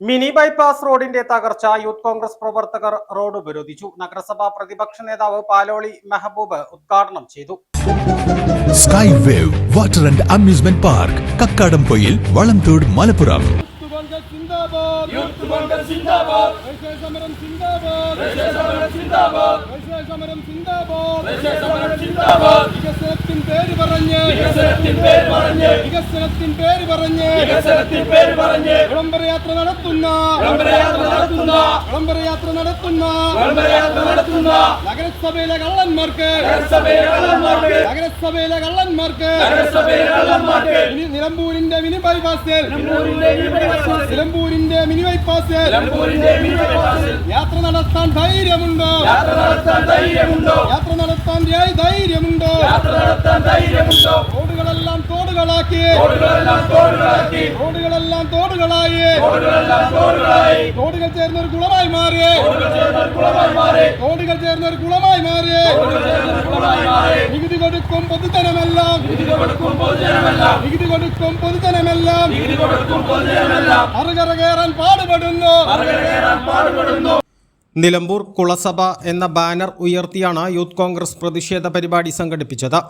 Mini bypass റോഡിന്റെ തകർച്ച youth Congress പ്രവർത്തകർ റോഡ് ഉപരോധിച്ചു. നഗരസഭാ പ്രതിപക്ഷ നേതാവ് പാലോളി മെഹബൂബ് ഉദ്ഘാടനം ചെയ്തു. Sky wave water and amusement park Kakkadampoyil Valamthode Malappuram. വികസനത്തിൻ പേര് പറഞ്ഞ്. വികസനത്തിൻ പേര് പറഞ്ഞ്. വികസനത്തിൻ പേര് പറഞ്ഞ്. വികസനത്തിൻ പേര് പറഞ്ഞ്. വിളംബരയാത്ര നടത്തുന്ന. വിളംബരയാത്ര നടത്തുന്ന വിളംബരയാത്ര നടത്തുന്ന വിളംബരയാത്ര നടത്തുന്ന നഗരസഭയിലെ കള്ളന്മാർക്ക് നഗരസഭയിലെ കള്ളന്മാർക്ക് നഗരസഭയിലെ കള്ളന്മാർക്ക് നഗരസഭയിലെ കള്ളന്മാർക്ക് നിലമ്പൂരിന്റെ മിനി ബൈപ്പാസിൽ നിലമ്പൂരിന്റെ മിനി ബൈപ്പാസിൽ യാത്ര നടത്താൻ ധൈര്യമുണ്ടോ? യാത്ര നടത്താൻ ധൈര്യമുണ്ടോ? യാത്ര നടത്താൻ ധൈര്യമുണ്ടോ? യാത്ര നടത്താൻ ധൈര്യമുണ്ടോ? റോഡുകളെല്ലാം തോടുകളാക്കി റോഡുകളെല്ലാം തോടുകളാക്കി റോഡുകളെല്ലാം തോടുകളായി. തോടുകൾ ചേർന്ന ഒരു കുളമായി മാറി. തോടുകൾ ചേർന്ന ഒരു കുളമായി മാറി. നികുതി കൊടുക്കും പൊതുജനമെല്ലാം നികുതി കൊടുക്കും പൊതുജനമെല്ലാം അറുകറകേറാൻ അറുകര കയറാൻ പാടുപെടുന്നു. നിലമ്പൂർ കുളസഭ എന്ന ബാനർ ഉയർത്തിയാണ് യൂത്ത് കോൺഗ്രസ് പ്രതിഷേധ പരിപാടി സംഘടിപ്പിച്ചത്.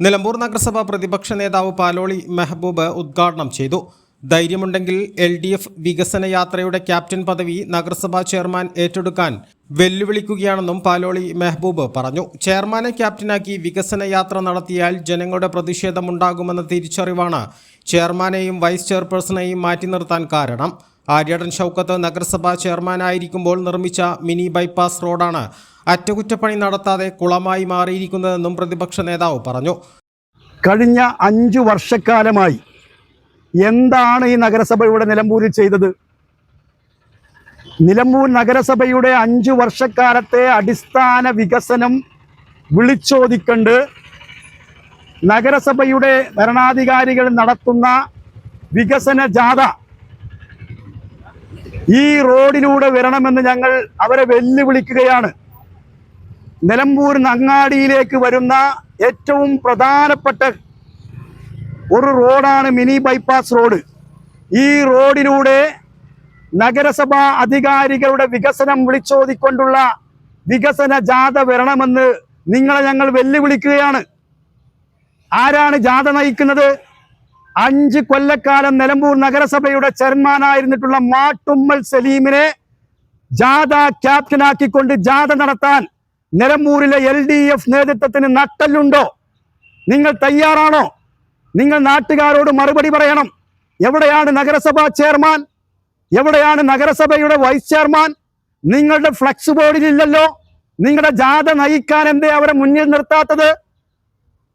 നിലമ്പൂർ നഗരസഭ പ്രതിപക്ഷ നേതാവ് പാലോളി മെഹബൂബ് ഉദ്ഘാടനം ചെയ്തു. ധൈര്യമുണ്ടെങ്കിൽ എൽ ഡി എഫ് വികസന യാത്രയുടെ ക്യാപ്റ്റൻ പദവി നഗരസഭാ ചെയർമാൻ ഏറ്റെടുക്കാൻ വെല്ലുവിളിക്കുകയാണെന്നും പാലോളി മെഹബൂബ് പറഞ്ഞു. ചെയർമാനെ ക്യാപ്റ്റനാക്കി വികസന യാത്ര നടത്തിയാൽ ജനങ്ങളുടെ പ്രതിഷേധമുണ്ടാകുമെന്ന തിരിച്ചറിവാണ് ചെയർമാനെയും വൈസ് ചെയർപേഴ്സണെയും മാറ്റി നിർത്താൻ കാരണം. ആര്യടൻ ഷൗക്കത്ത് നഗരസഭാ ചെയർമാനായിരിക്കുമ്പോൾ നിർമ്മിച്ച മിനി ബൈപ്പാസ് റോഡാണ് അറ്റകുറ്റപ്പണി നടത്താതെ കുളമായി മാറിയിരിക്കുന്നതെന്നും പ്രതിപക്ഷ നേതാവ് പറഞ്ഞു. കഴിഞ്ഞ അഞ്ചു വർഷക്കാലമായി എന്താണ് ഈ നഗരസഭ നിലമ്പൂരിൽ ചെയ്തത്? നിലമ്പൂർ നഗരസഭയുടെ അഞ്ചു വർഷക്കാലത്തെ അടിസ്ഥാന വികസനം വിളിച്ചോദിക്കണ്ട് നഗരസഭയുടെ ഭരണാധികാരികൾ നടത്തുന്ന വികസന ജാഥ ഈ റോഡിലൂടെ വരണമെന്ന് ഞങ്ങൾ അവരെ വെല്ലുവിളിക്കുകയാണ്. നിലമ്പൂർ നങ്ങാടിയിലേക്ക് വരുന്ന ഏറ്റവും പ്രധാനപ്പെട്ട ഒരു റോഡാണ് മിനി ബൈപ്പാസ് റോഡ്. ഈ റോഡിലൂടെ നഗരസഭാ അധികാരികളുടെ വികസനം വിളിച്ചോതിക്കൊണ്ടുള്ള വികസന ജാഥ വരണമെന്ന് നിങ്ങളെ ഞങ്ങൾ വെല്ലുവിളിക്കുകയാണ്. ആരാണ് ജാഥ നയിക്കുന്നത്? അഞ്ച് കൊല്ലക്കാലം നിലമ്പൂർ നഗരസഭയുടെ ചെയർമാനായിരുന്നിട്ടുള്ള മാട്ടുമ്മൽ സലീമിനെ ജാഥ ക്യാപ്റ്റനാക്കിക്കൊണ്ട് ജാഥ നടത്താൻ നിലമ്പൂരിലെ എൽ ഡി എഫ് നേതൃത്വത്തിന് നട്ടല്ലുണ്ടോ? നിങ്ങൾ തയ്യാറാണോ? നിങ്ങൾ നാട്ടുകാരോട് മറുപടി പറയണം. എവിടെയാണ് നഗരസഭാ ചെയർമാൻ? എവിടെയാണ് നഗരസഭയുടെ വൈസ് ചെയർമാൻ? നിങ്ങളുടെ ഫ്ലക്സ് ബോർഡിലില്ലല്ലോ നിങ്ങളുടെ ജാഥ നയിക്കാൻ എന്തേ അവരെ മുന്നിൽ നിർത്താത്തത്?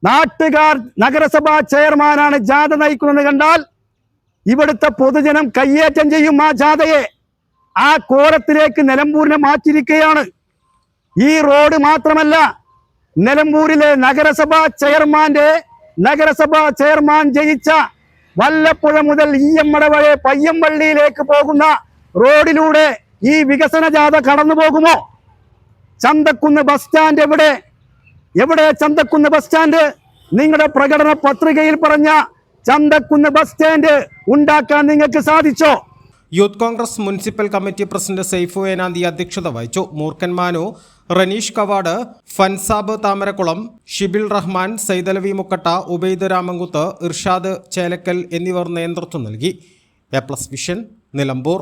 നാട്ടുകാർ നഗരസഭാ ചെയർമാനാണ് ജാഥ നയിക്കുന്നത് കണ്ടാൽ ഇവിടുത്തെ പൊതുജനം കയ്യേറ്റം ചെയ്യും ആ ജാഥയെ. ആ കോലത്തിലേക്ക് നിലമ്പൂരിനെ മാറ്റിയിരിക്കുകയാണ്. ഈ റോഡ് മാത്രമല്ല നിലമ്പൂരിലെ നഗരസഭാ ചെയർമാന്റെ നഗരസഭാ ചെയർമാൻ ജയിച്ച വല്ലപ്പുഴ മുതൽ ഈയമ്മട വരെ പയ്യമ്പള്ളിയിലേക്ക് പോകുന്ന റോഡിലൂടെ ഈ വികസന ജാഥ കടന്നു പോകുമോ? ചന്തക്കുന്ന് ബസ് സ്റ്റാൻഡ് എവിടെ? എവിടെ ചന്തക്കുന്ന് ബസ് സ്റ്റാൻഡ്? നിങ്ങളുടെ പ്രകടന പത്രികയിൽ പറഞ്ഞ ചന്തക്കുന്ന് ബസ് സ്റ്റാൻഡ് ഉണ്ടാക്കാൻ നിങ്ങൾക്ക് സാധിച്ചോ? Youth Congress municipal committee president Saifu Enanthi അധ്യക്ഷത വഹിച്ചു. മൂർഖൻ മാനു റനീഷ് കവാട് ഫൻസാബ് താമരക്കുളം ഷിബിൽ റഹ്മാൻ സൈതലവി മുക്കട്ട ഉബൈദ് രാമങ്കുത്ത് ഇർഷാദ് ചേലക്കൽ എന്നിവർ നേതൃത്വം നൽകി. A plus vision Nilambur.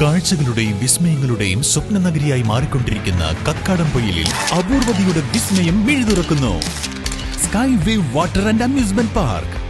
കാഴ്ചകളുടെയും വിസ്മയങ്ങളുടെയും സ്വപ്ന നഗരിയായി മാറിക്കൊണ്ടിരിക്കുന്ന കക്കാടംപൊയിലിൽ അപൂർവതയുടെ വിസ്മയം മിഴുതുറക്കുന്നു. Sky wave water and amusement park.